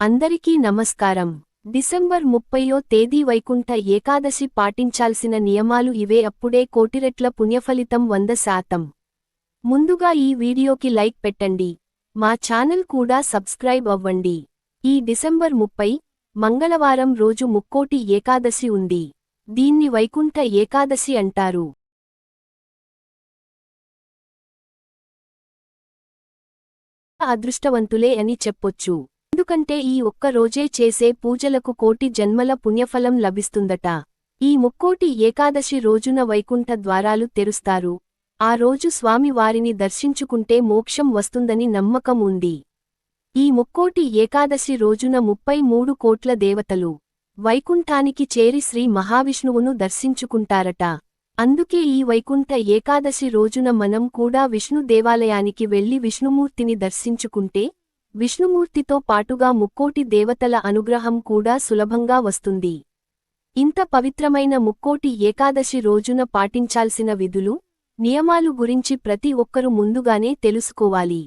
అందరికీ నమస్కారం. డిసెంబర్ ముప్పయో తేదీ వైకుంఠ ఏకాదశి పాటించాల్సిన నియమాలు ఇవే అప్పుడే కోటిరెట్ల పుణ్యఫలితం వంద శాతం. ముందుగా ఈ వీడియోకి లైక్ పెట్టండి. మా ఛానల్ కూడా సబ్స్క్రైబ్ అవ్వండి. ఈ డిసెంబర్ ముప్పై మంగళవారం రోజు ముక్కోటి ఏకాదశి ఉంది. దీన్ని వైకుంఠ ఏకాదశి అంటారు. అదృష్టవంతులే అని చెప్పొచ్చు. ఎందుకంటే ఈ ఒక్క రోజే చేసే పూజలకు కోటి జన్మల పుణ్యఫలం లభిస్తుందట. ఈ ముక్కోటి ఏకాదశి రోజున వైకుంఠ ద్వారాలు తెరుస్తారు. ఆ రోజు స్వామి వారిని దర్శించుకుంటే మోక్షం వస్తుందని నమ్మకం ఉంది. ఈ ముక్కోటి ఏకాదశి రోజున ముప్పై మూడు కోట్ల దేవతలు వైకుంఠానికి చేరి శ్రీ మహావిష్ణువును దర్శించుకుంటారట. అందుకే ఈ వైకుంఠ ఏకాదశి రోజున మనం కూడా విష్ణు దేవాలయానికి వెళ్ళి విష్ణుమూర్తిని దర్శించుకుంటే విష్ణుమూర్తితో పాటుగా ముక్కోటి దేవతల అనుగ్రహం కూడా సులభంగా వస్తుంది. ఇంత పవిత్రమైన ముక్కోటి ఏకాదశి రోజున పాటించాల్సిన విధులు నియమాలు గురించి ప్రతి ఒక్కరూ ముందుగానే తెలుసుకోవాలి.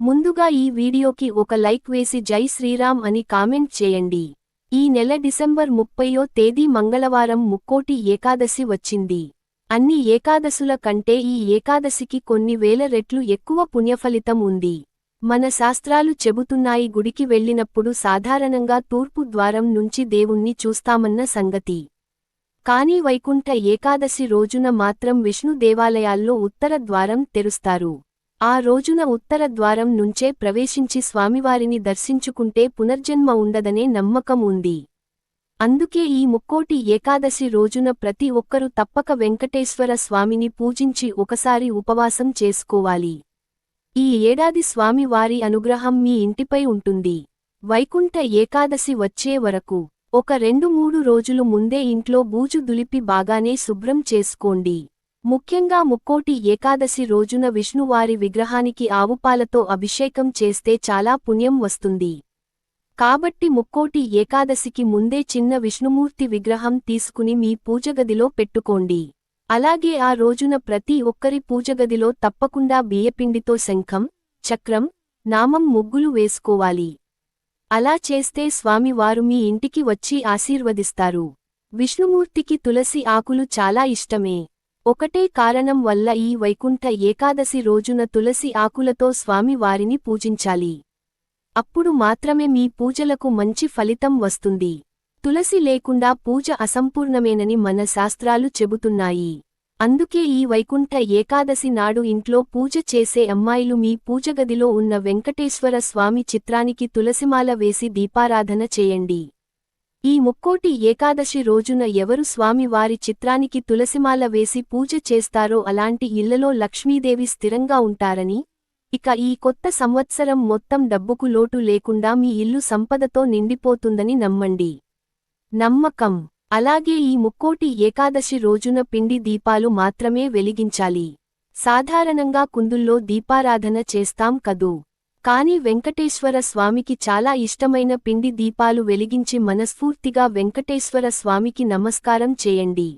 ముందుగా ఈ వీడియోకి ఒక లైక్ వేసి జై శ్రీరామ్ అని కామెంట్ చేయండి. ఈ నెల డిసెంబర్ ముప్పయో తేదీ మంగళవారం ముక్కోటి ఏకాదశి వచ్చింది. అన్ని ఏకాదశుల కంటే ఈ ఏకాదశికి కొన్ని వేల రెట్లు ఎక్కువ పుణ్యఫలితం ఉంది. మన శాస్త్రాలు చెబుతున్నాయి గుడికి వెళ్ళినప్పుడు సాధారణంగా తూర్పు ద్వారం నుంచి దేవుణ్ణి చూస్తామన్న సంగతి. కాని వైకుంఠ ఏకాదశి రోజున మాత్రం విష్ణు దేవాలయాల్లో ఉత్తర ద్వారం తెరుస్తారు. ఆ రోజున ఉత్తర ద్వారం నుంచే ప్రవేశించి స్వామివారిని దర్శించుకుంటే పునర్జన్మ ఉండదనే నమ్మకం ఉంది. అందుకే ఈ ముక్కోటి ఏకాదశి రోజున ప్రతి ఒక్కరూ తప్పక వెంకటేశ్వర స్వామిని పూజించి ఒకసారి ఉపవాసం చేసుకోవాలి. ఈ ఏడాది స్వామివారి అనుగ్రహం మీ ఇంటిపై ఉంటుంది. వైకుంఠ ఏకాదశి వచ్చే వరకు ఒక రెండు మూడు రోజులు ముందే ఇంట్లో బూజు దులిపి బాగానే శుభ్రం చేసుకోండి. ముఖ్యంగా ముక్కోటి ఏకాదశి రోజున విష్ణువారి విగ్రహానికి ఆవుపాలతో అభిషేకం చేస్తే చాలా పుణ్యం వస్తుంది. కాబట్టి ముక్కోటి ఏకాదశికి ముందే చిన్న విష్ణుమూర్తి విగ్రహం తీసుకుని మీ పూజగదిలో పెట్టుకోండి. అలాగే ఆ రోజున ప్రతి ఒక్కరి పూజగదిలో తప్పకుండా బియ్యపిండితో శంఖం చక్రం నామం ముగ్గులు వేసుకోవాలి. అలా చేస్తే స్వామివారు మీ ఇంటికి వచ్చి ఆశీర్వదిస్తారు. విష్ణుమూర్తికి తులసి ఆకులు చాలా ఇష్టమే. ఒకటే కారణం వల్ల ఈ వైకుంఠ ఏకాదశి రోజున తులసి ఆకులతో స్వామివారిని పూజించాలి. అప్పుడు మాత్రమే మీ పూజలకు మంచి ఫలితం వస్తుంది. తులసి లేకుండా పూజ అసంపూర్ణమేనని మన శాస్త్రాలు చెబుతున్నాయి. అందుకే ఈ వైకుంఠ ఏకాదశి నాడు ఇంట్లో పూజ చేసే అమ్మాయిలు మీ పూజగదిలో ఉన్న వెంకటేశ్వర స్వామి చిత్రానికి తులసిమాల వేసి దీపారాధన చేయండి. ఈ ముక్కోటి ఏకాదశి రోజున ఎవరు స్వామి వారి చిత్రానికి తులసిమాల వేసి పూజ చేస్తారో అలాంటి ఇళ్ళలో లక్ష్మీదేవి స్థిరంగా ఉంటారని ఇక ఈ కొత్త సంవత్సరం మొత్తం డబ్బుకు లోటు లేకుండా మీ ఇల్లు సంపదతో నిండిపోతుందని నమ్మండి. నమ్మకం. అలాగే ఈ ముక్కోటి ఏకాదశి రోజున పిండి దీపాలు మాత్రమే వెలిగించాలి. సాధారణంగా కుందుల్లో దీపారాధన చేస్తాం కదూ. కాని వెంకటేశ్వర స్వామికి చాలా ఇష్టమైన పిండి దీపాలు వెలిగించి మనస్ఫూర్తిగా వెంకటేశ్వర స్వామికి నమస్కారం చేయండి.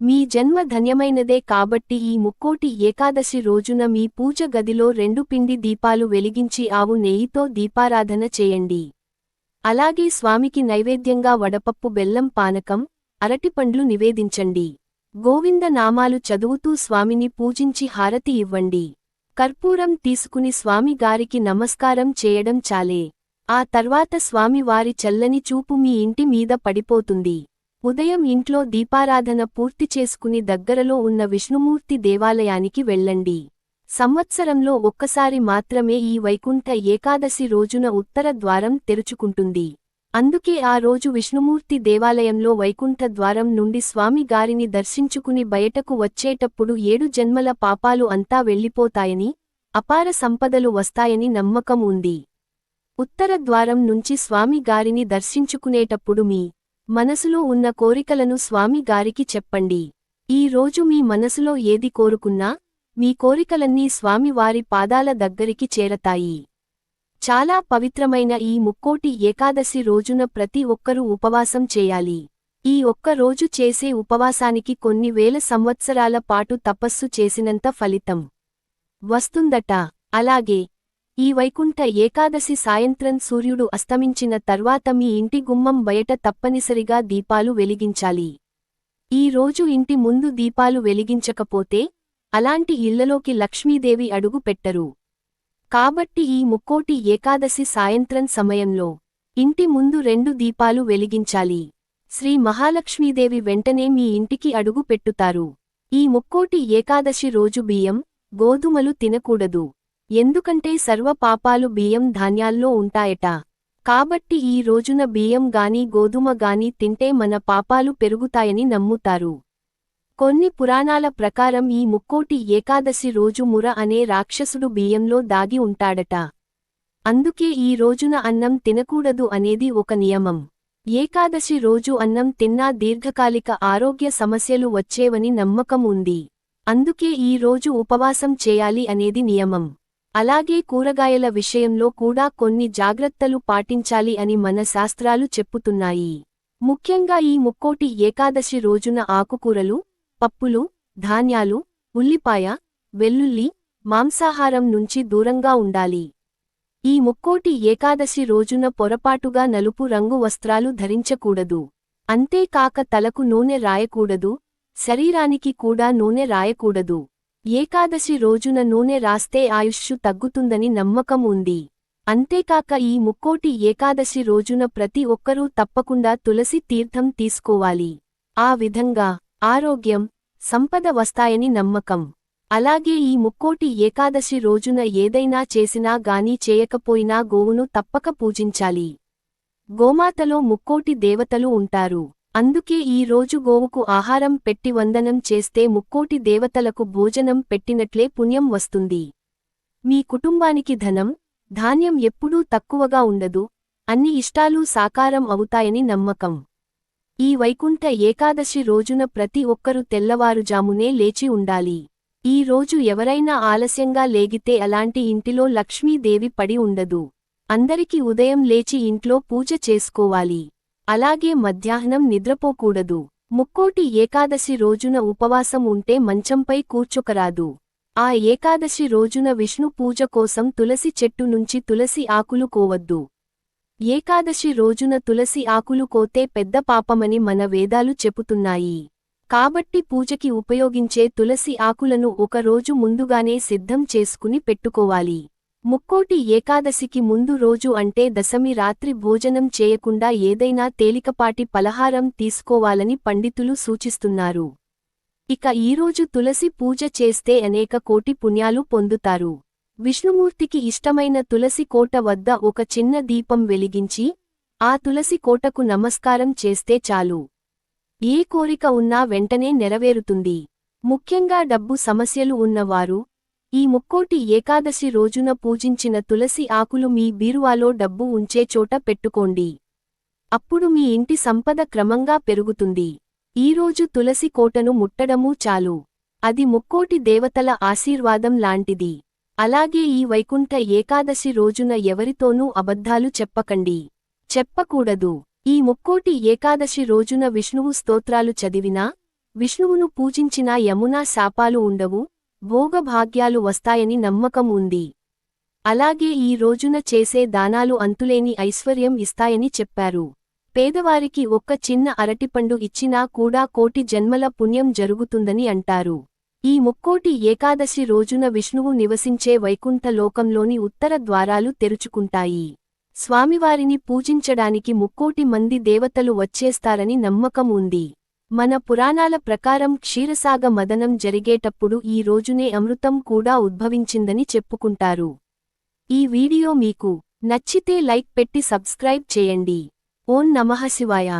మీ జన్మ ధన్యమైనదే కాబట్టి ఈ ముక్కోటి ఏకాదశి రోజున మీ పూజ గదిలో రెండు పిండి దీపాలు వెలిగించి ఆవు నెయ్యితో దీపారాధన చేయండి. అలాగే స్వామికి నైవేద్యంగా వడపప్పు బెల్లం పానకం అరటిపండ్లు నివేదించండి. గోవింద నామాలు చదువుతూ స్వామిని పూజించి హారతి ఇవ్వండి. కర్పూరం తీసుకుని స్వామి గారికి నమస్కారం చేయడం చాలే. ఆ తర్వాత స్వామివారి చల్లని చూపు మీ ఇంటి మీద పడిపోతుంది. ఉదయం ఇంట్లో దీపారాధన పూర్తి చేసుకుని దగ్గరలో ఉన్న విష్ణుమూర్తి దేవాలయానికి వెళ్ళండి. సంవత్సరంలో ఒక్కసారి మాత్రమే ఈ వైకుంఠ ఏకాదశి రోజున ఉత్తర ద్వారం తెరుచుకుంటుంది. అందుకే ఆ రోజు విష్ణుమూర్తి దేవాలయంలో వైకుంఠ ద్వారం నుండి స్వామి గారిని దర్శించుకుని బయటకు వచ్చేటప్పుడు ఏడు జన్మల పాపాలు అంతా వెళ్ళిపోతాయని అపార సంపదలు వస్తాయని నమ్మకం ఉంది. ఉత్తర ద్వారం నుంచి స్వామి గారిని దర్శించుకునేటప్పుడు మీ మనసులో ఉన్న కోరికలను స్వామి గారికి చెప్పండి. ఈ రోజు మీ మనసులో ఏది కోరుకున్నా మీ కోరికలన్నీ స్వామివారి పాదాల దగ్గరికి చేరతాయి. చాలా పవిత్రమైన ఈ ముక్కోటి ఏకాదశి రోజున ప్రతి ఒక్కరూ ఉపవాసం చేయాలి. ఈ ఒక్క రోజు చేసే ఉపవాసానికి కొన్ని వేల సంవత్సరాల పాటు తపస్సు చేసినంత ఫలితం వస్తుందట. అలాగే ఈ వైకుంఠ ఏకాదశి సాయంత్రం సూర్యుడు అస్తమించిన తర్వాత మీ ఇంటి గుమ్మం బయట తప్పనిసరిగా దీపాలు వెలిగించాలి. ఈ రోజు ఇంటి ముందు దీపాలు వెలిగించకపోతే అలాంటి ఇళ్ళలోకి లక్ష్మీదేవి అడుగు పెట్టరు. కాబట్టి ఈ ముక్కోటి ఏకాదశి సాయంత్రం సమయంలో ఇంటి ముందు రెండు దీపాలు వెలిగించాలి. శ్రీ మహాలక్ష్మీదేవి వెంటనే మీ ఇంటికి అడుగు పెట్టుతారు. ఈ ముక్కోటి ఏకాదశి రోజు బియ్యం గోధుమలు తినకూడదు. ఎందుకంటే సర్వ పాపాలు బియ్యం ధాన్యాల్లో ఉంటాయట. కాబట్టి ఈ రోజున బియ్యం గాని గోధుమ గాని తింటే మన పాపాలు పెరుగుతాయని నమ్ముతారు. కొన్ని పురాణాల ప్రకారం ఈ ముక్కోటి ఏకాదశి రోజు ముర అనే రాక్షసుడు బియ్యంలో దాగి ఉంటాడట. అందుకే ఈ రోజున అన్నం తినకూడదు అనేది ఒక నియమం. ఏకాదశి రోజు అన్నం తిన్నా దీర్ఘకాలిక ఆరోగ్య సమస్యలు వచ్చేవని నమ్మకం ఉంది. అందుకే ఈ రోజు ఉపవాసం చేయాలి అనేది నియమం. అలాగే కూరగాయల విషయంలో కూడా కొన్ని జాగ్రత్తలు పాటించాలి అని మన శాస్త్రాలు చెప్పుతున్నాయి. ముఖ్యంగా ఈ ముక్కోటి ఏకాదశి రోజున ఆకుకూరలు పప్పులు ధాన్యాలు ఉల్లిపాయ వెల్లుల్లి మాంసాహారం నుంచి దూరంగా ఉండాలి. ఈ ముక్కోటి ఏకాదశి రోజున పొరపాటుగా నలుపు రంగు వస్త్రాలు ధరించకూడదు. అంతేకాక తలకు నూనె రాయకూడదు శరీరానికి కూడా నూనె రాయకూడదు. ఏకాదశి రోజున నూనె రాస్తే ఆయుష్షు తగ్గుతుందని నమ్మకం ఉంది. అంతేకాక ఈ ముక్కోటి ఏకాదశి రోజున ప్రతి ఒక్కరూ తప్పకుండా తులసి తీర్థం తీసుకోవాలి. ఆ విధంగా ఆరోగ్యం సంపద వస్తాయని నమ్మకం. అలాగే ఈ ముక్కోటి ఏకాదశి రోజున ఏదైనా చేసినా గాని చేయకపోయినా గోవును తప్పక పూజించాలి. గోమాతలో ముక్కోటి దేవతలు ఉంటారు. అందుకే ఈ రోజు గోవుకు ఆహారం పెట్టి వందనం చేస్తే ముక్కోటి దేవతలకు భోజనం పెట్టినట్లే పుణ్యం వస్తుంది. మీ కుటుంబానికి ధనం ధాన్యం ఎప్పుడూ తక్కువగా ఉండదు అన్ని ఇష్టాలూ సాకారం అవుతాయని నమ్మకం. ఈ వైకుంఠ ఏకాదశి రోజున ప్రతి ఒక్కరూ తెల్లవారుజామునే లేచి ఉండాలి. ఈ రోజు ఎవరైనా ఆలస్యంగా లేగితే అలాంటి ఇంటిలో లక్ష్మీదేవి పడి ఉండదు. అందరికీ ఉదయం లేచి ఇంట్లో పూజ చేసుకోవాలి. అలాగే మధ్యాహ్నం నిద్రపోకూడదు. ముక్కోటి ఏకాదశి రోజున ఉపవాసం ఉంటే మంచంపై కూర్చొకరాదు. ఆ ఏకాదశి రోజున విష్ణు పూజ కోసం తులసి చెట్టు నుంచి తులసి ఆకులు కోవద్దు. ఏకాదశి రోజున తులసి ఆకులు కోతే పెద్ద పాపమని మన వేదాలు చెపుతున్నాయి. కాబట్టి పూజకి ఉపయోగించే తులసి ఆకులను ఒక రోజు ముందుగానే సిద్ధం చేసుకుని పెట్టుకోవాలి. ముక్కోటి ఏకాదశికి ముందు రోజు అంటే దశమి రాత్రి భోజనం చేయకుండా ఏదైనా తేలికపాటి పలహారం తీసుకోవాలని పండితులు సూచిస్తున్నారు. ఇక ఈరోజు తులసి పూజ చేస్తే అనేక కోటి పుణ్యాలు పొందుతారు. విష్ణుమూర్తికి ఇష్టమైన తులసి కోట వద్ద ఒక చిన్న దీపం వెలిగించి ఆ తులసి కోటకు నమస్కారం చేస్తే చాలు. ఏ కోరిక ఉన్నా వెంటనే నెరవేరుతుంది. ముఖ్యంగా డబ్బు సమస్యలు ఉన్నవారు ఈ ముక్కోటి ఏకాదశి రోజున పూజించిన తులసి ఆకులు మీ బీరువాలో డబ్బు ఉంచే చోట పెట్టుకోండి. అప్పుడు మీ ఇంటి సంపద క్రమంగా పెరుగుతుంది. ఈరోజు తులసి కోటను ముట్టడమూ చాలు. అది ముక్కోటి దేవతల ఆశీర్వాదం లాంటిది. అలాగే ఈ వైకుంఠ ఏకాదశి రోజున ఎవరితోనూ అబద్ధాలు చెప్పకండి. చెప్పకూడదు. ఈ ముక్కోటి ఏకాదశి రోజున విష్ణువు స్తోత్రాలు చదివినా విష్ణువును పూజించినా యమునా శాపాలు ఉండవు భోగభాగ్యాలు వస్తాయని నమ్మకం ఉంది. అలాగే ఈ రోజున చేసే దానాలు అంతులేని ఐశ్వర్యం ఇస్తాయని చెప్పారు. పేదవారికి ఒక్క చిన్న అరటిపండు ఇచ్చినా కూడా కోటి జన్మల పుణ్యం జరుగుతుందని అంటారు. ఈ ముక్కోటి ఏకాదశి రోజున విష్ణువు నివసించే వైకుంఠ లోకంలోని ఉత్తర ద్వారాలు తెరుచుకుంటాయి. స్వామివారిని పూజించడానికి ముక్కోటి మంది దేవతలు వచ్చేస్తారని నమ్మకం ఉంది. మన పురాణాల ప్రకారం క్షీరసాగ మదనం జరిగేటప్పుడు ఈ రోజునే అమృతం కూడా ఉద్భవించిందని చెప్పుకుంటారు. ఈ వీడియో మీకు నచ్చితే లైక్ పెట్టి సబ్స్క్రైబ్ చేయండి. ఓం నమః శివాయ.